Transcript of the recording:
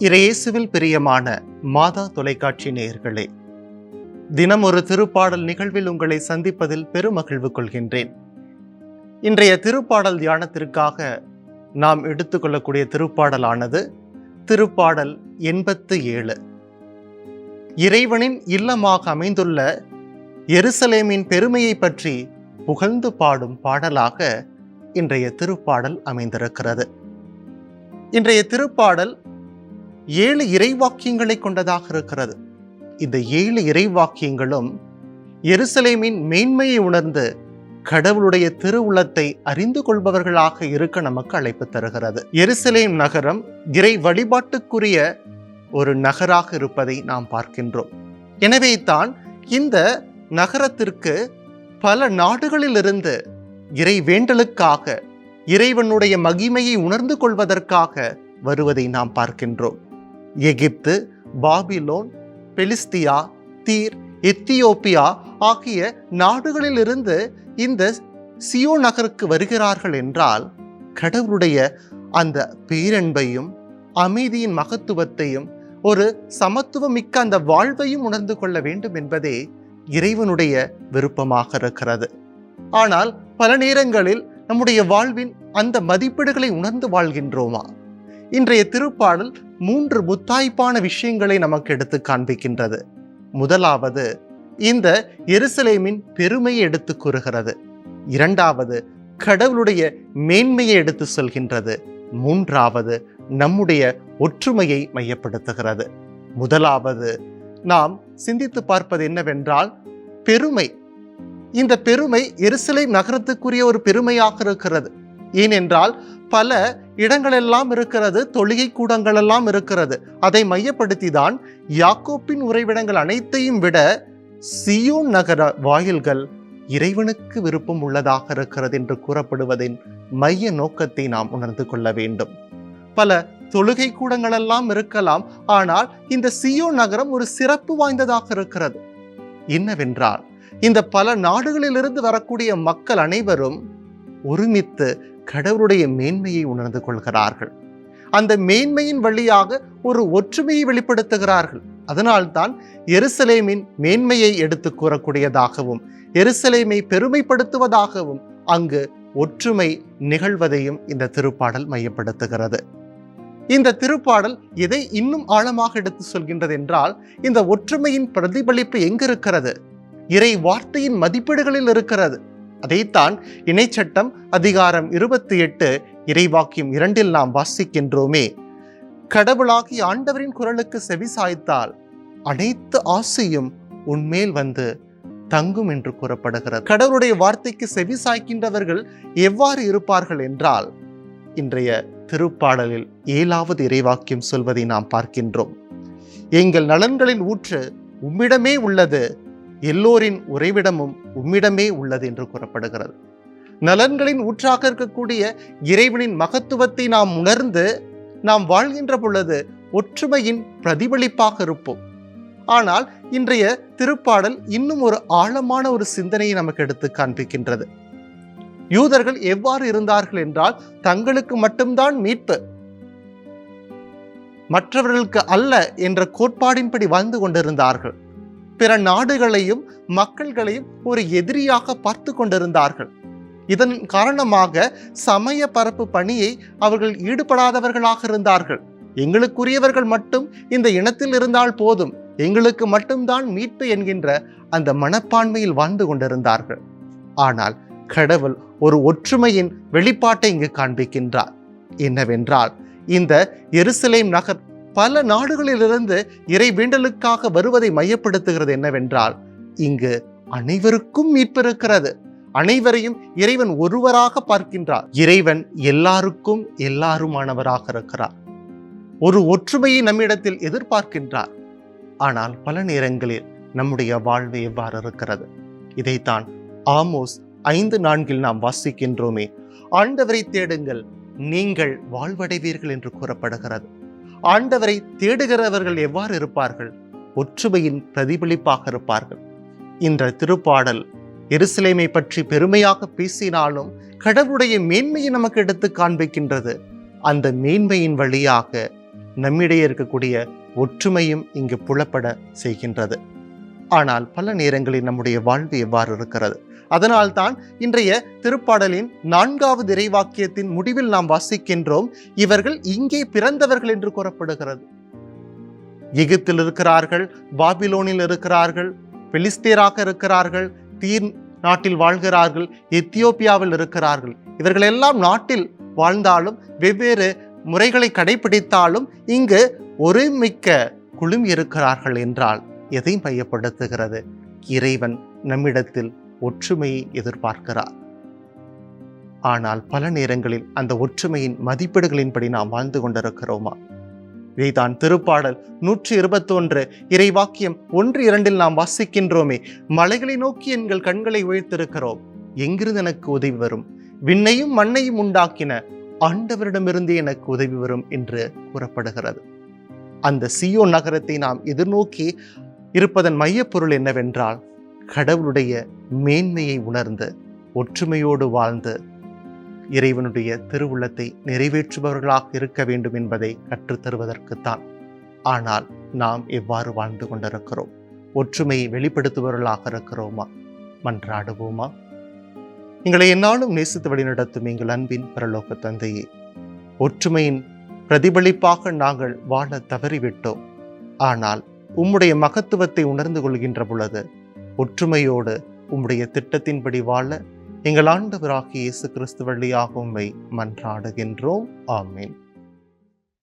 இறையேசுவில் பிரியமான மாதா தொலைக்காட்சி நேயர்களே தினம் ஒரு திருப்பாடல் நிகழ்வில் உங்களை சந்திப்பதில் பெருமகிழ்வு கொள்கின்றேன். இன்றைய திருப்பாடல் தியானத்திற்காக நாம் எடுத்துக்கொள்ளக்கூடிய திருப்பாடலானது திருப்பாடல் எண்பத்து ஏழு. இறைவனின் இல்லமாக அமைந்துள்ள எருசலேமின் பெருமையை பற்றி புகழ்ந்து பாடும் பாடலாக இன்றைய திருப்பாடல் அமைந்திருக்கிறது. இன்றைய திருப்பாடல் ஏழு இறைவாக்கியங்களை கொண்டதாக இருக்கிறது. இந்த ஏழு இறைவாக்கியங்களும் எருசலேமின் மேன்மையை உணர்ந்து கடவுளுடைய திருவுளத்தை அறிந்து கொள்பவர்களாக இருக்க நமக்கு அழைப்பு தருகிறது. எருசலேம் நகரம் இறை வழிபாட்டுக்குரிய ஒரு நகராக இருப்பதை நாம் பார்க்கின்றோம். எனவே தான் இந்த நகரத்திற்கு பல நாடுகளிலிருந்து இறை வேண்டலுக்காக இறைவனுடைய மகிமையை உணர்ந்து கொள்வதற்காக வருவதை நாம் பார்க்கின்றோம். எகிப்து பாபிலோன் பெலிஸ்தியா தீர் எத்தியோப்பியா ஆகிய நாடுகளிலிருந்து இந்த சியோ நகருக்கு வருகிறார்கள் என்றால் கடவுளுடைய அந்த பேரன்பையும் அமைதியின் மகத்துவத்தையும் ஒரு சமத்துவமிக்க அந்த வாழ்வையும் உணர்ந்து கொள்ள வேண்டும் என்பதே இறைவனுடைய விருப்பமாக இருக்கிறது. ஆனால் பல நேரங்களில் நம்முடைய வாழ்வின் அந்த மதிப்பீடுகளை உணர்ந்து வாழ்கின்றோமா? இன்றைய திருப்பாடல் மூன்று முத்தாய்ப்பான விஷயங்களை நமக்கு எடுத்து காண்பிக்கின்றது. முதலாவது இந்த எருசலேமின் பெருமையை எடுத்து கூறுகிறது. இரண்டாவது கடவுளுடைய மேன்மையை எடுத்து சொல்கின்றது. மூன்றாவது நம்முடைய ஒற்றுமையை மையப்படுத்துகிறது. முதலாவது நாம் சிந்தித்து பார்ப்பது என்னவென்றால் பெருமை. இந்த பெருமை எருசலேம் நகரத்துக்குரிய ஒரு பெருமையாக இருக்கிறது. ஏனென்றால் பல இடங்களெல்லாம் இருக்கிறது தொழுகை கூடங்களெல்லாம் இருக்கிறது. அதை மையப்படுத்தி தான் யாக்கோப்பின் உறைவிடங்கள் அனைத்தையும் விட சியோன் நகர வாயில்கள் இறைவனுக்கு விருப்பம் உள்ளதாக இருக்கிறது என்று கூறப்படுவதின் மைய நோக்கத்தை நாம் உணர்ந்து கொள்ள வேண்டும். பல தொழுகை கூடங்களெல்லாம் இருக்கலாம் ஆனால் இந்த சியோ நகரம் ஒரு சிறப்பு வாய்ந்ததாக இருக்கிறது. என்னவென்றால் இந்த பல நாடுகளிலிருந்து வரக்கூடிய மக்கள் அனைவரும் ஒருமித்து கடவுளுடைய மேன்மையை உணர்ந்து கொள்கிறார்கள். அந்த மேன்மையின் வழியாக ஒரு ஒற்றுமையை வெளிப்படுத்துகிறார்கள். அதனால்தான் எருசலேமின் மேன்மையை எடுத்து கூறக்கூடியதாகவும் எருசலேமை பெருமைப்படுத்துவதாகவும் அங்கு ஒற்றுமை நிகழ்வதையும் இந்த திருப்பாடல் மையப்படுத்துகிறது. இந்த திருப்பாடல் எதை இன்னும் ஆழமாக எடுத்து சொல்கின்றது என்றால் இந்த ஒற்றுமையின் பிரதிபலிப்பு எங்கு இருக்கிறது இறை வார்த்தையின் மதிப்பீடுகளில் இருக்கிறது. அதைத்தான் இணைச்சட்டம் அதிகாரம் இருபத்தி எட்டு இறைவாக்கியம் இரண்டில் நாம் வாசிக்கின்றோமே. கடவுளாகி ஆண்டவரின் குரலுக்கு செவி சாய்த்தால் அனைத்து ஆசையும் உன்மேல் வந்து தங்கும் என்று கூறப்படுகிறது. கடவுளுடைய வார்த்தைக்கு செவி சாய்க்கின்றவர்கள் எவ்வாறு இருப்பார்கள் என்றால் இன்றைய திருப்பாடலில் ஏழாவது இறைவாக்கியம் சொல்வதை நாம் பார்க்கின்றோம். எங்கள் நலன்களின் ஊற்று உம்மிடமே உள்ளது. எல்லோரின் உறைவிடமும் உம்மிடமே உள்ளது என்று கூறப்படுகிறது. நலன்களின் ஊற்றாக இருக்கக்கூடிய இறைவனின் மகத்துவத்தை நாம் உணர்ந்து நாம் வாழ்கின்ற பொழுது ஒற்றுமையின் பிரதிபலிப்பாக இருப்போம். ஆனால் இன்றைய திருப்பாடல் இன்னும் ஒரு ஆழமான ஒரு சிந்தனையை நமக்கு எடுத்து காண்பிக்கின்றது. யூதர்கள் எவ்வாறு இருந்தார்கள் என்றால் தங்களுக்கு மட்டும்தான் மீட்பு. மற்றவர்களுக்கு அல்ல என்ற கோட்பாடின்படி வாழ்ந்து கொண்டிருந்தார்கள். பிற நாடுகளையும் மக்கள்களையும் ஒரு எதிரியாக பார்த்து கொண்டிருந்தார்கள். இதன் காரணமாக சமய பரப்பு பணியை அவர்கள் ஈடுபடாதவர்களாக இருந்தார்கள். எங்களுக்குரியவர்கள் மட்டும் இந்த இனத்தில் இருந்தால் போதும். எங்களுக்கு மட்டும்தான் மீட்பு என்கின்ற அந்த மனப்பான்மையில் வாழ்ந்து கொண்டிருந்தார்கள். ஆனால் கடவுள் ஒரு ஒற்றுமையின் வெளிப்பாட்டை இங்கு காண்பிக்கின்றார். என்னவென்றால் இந்த எருசலேம் நகர் பல நாடுகளிலிருந்து இறை வேண்டலுக்காக வருவதை மையப்படுத்துகிறது என்னவென்றால் இங்கு அனைவருக்கும் மீட்பு இருக்கிறது அனைவரையும் இறைவன் ஒருவராக பார்க்கின்றார். இறைவன் எல்லாருக்கும் எல்லாருமானவராக இருக்கிறார். ஒரு ஒற்றுமையை நம்மிடத்தில் எதிர்பார்க்கின்றார். ஆனால் பல நேரங்களில் நம்முடைய வாழ்வு எவ்வாறு இருக்கிறது? இதைத்தான் ஆமோஸ் ஐந்து நான்கில் நாம் வாசிக்கின்றோமே. ஆண்டவரை தேடுங்கள் நீங்கள் வாழ்வடைவீர்கள் என்று கூறப்படுகிறது. ஆண்டவரை தேடுகிறவர்கள் எவ்வாறு இருப்பார்கள்? ஒற்றுமையின் பிரதிபலிப்பாக இருப்பார்கள். இன்ற திருப்பாடல் எருசலேமை பற்றி பெருமையாக பேசினாலும் கடவுளுடைய மேன்மையை நமக்கு எடுத்து காண்பிக்கின்றது. அந்த மேன்மையின் வழியாக நம்மிடையே இருக்கக்கூடிய ஒற்றுமையும் இங்கு புலப்பட செய்கின்றது. ஆனால் பல நேரங்களில் நம்முடைய வாழ்வு எவ்வாறு இருக்கிறது? அதனால்தான் இன்றைய திருப்பாடலின் நான்காவது இறைவாக்கியத்தின் முடிவில் நாம் வாசிக்கின்றோம். இவர்கள் இங்கே பிறந்தவர்கள் என்று கூறப்படுகிறது. எகிப்தில் இருக்கிறார்கள் பாபிலோனில் இருக்கிறார்கள் பெலிஸ்தேராக இருக்கிறார்கள் தீர் நாட்டில் வாழ்கிறார்கள் எத்தியோப்பியாவில் இருக்கிறார்கள். இவர்கள் எல்லாம் நாட்டில் வாழ்ந்தாலும் வெவ்வேறு முறைகளை கடைபிடித்தாலும் இங்கு ஒருமிக்க குழுமி இருக்கிறார்கள் என்றால் எதை மையப்படுத்துகிறது. இறைவன் நம்மிடத்தில் ஒற்றுமையை எதிர்பார்க்கிறார். ஆனால் பல நேரங்களில் அந்த ஒற்றுமையின் மதிப்பீடுகளின்படி நாம் வாழ்ந்து கொண்டிருக்கிறோமா? இதைதான் திருப்பாடல் நூற்றி இருபத்தொன்று இறைவாக்கியம் ஒன்று இரண்டில் நாம் வாசிக்கின்றோமே மலைகளை நோக்கி எங்கள் கண்களை உயர்த்திருக்கிறோம். எங்கிருந்து எனக்கு உதவி வரும்? விண்ணையும் மண்ணையும் உண்டாக்கின ஆண்டவரிடமிருந்து எனக்கு உதவி வரும் என்று கூறப்படுகிறது. அந்த சியோ நகரத்தை நாம் எதிர்நோக்கி இருப்பதன் மையப்பொருள் என்னவென்றால் கடவுளுடைய மேன்மையை உணர்ந்து ஒற்றுமையோடு வாழ்ந்து இறைவனுடைய திருவுள்ளத்தை நிறைவேற்றுபவர்களாக இருக்க வேண்டும் என்பதை கற்றுத்தருவதற்குத்தான் ஆனால் நாம் எவ்வாறு வாழ்ந்து கொண்டிருக்கிறோம்? ஒற்றுமையை வெளிப்படுத்துபவர்களாக இருக்கிறோமா? மன்றாடுவோமா? எங்களை என்னாலும் நேசித்து வழிநடத்தும் எங்கள் அன்பின் பரலோக தந்தையே ஒற்றுமையின் பிரதிபலிப்பாக நாங்கள் வாழ தவறிவிட்டோம். ஆனால் உம்முடைய மகத்துவத்தை உணர்ந்து கொள்கின்ற பொழுது ஒற்றுமையோடு உம்முடைய திட்டத்தின்படி வாழ எங்கள் ஆண்டவராகிய இயேசு கிறிஸ்து வழியாக உம்மை மன்றாடுகின்றோம். ஆமீன்.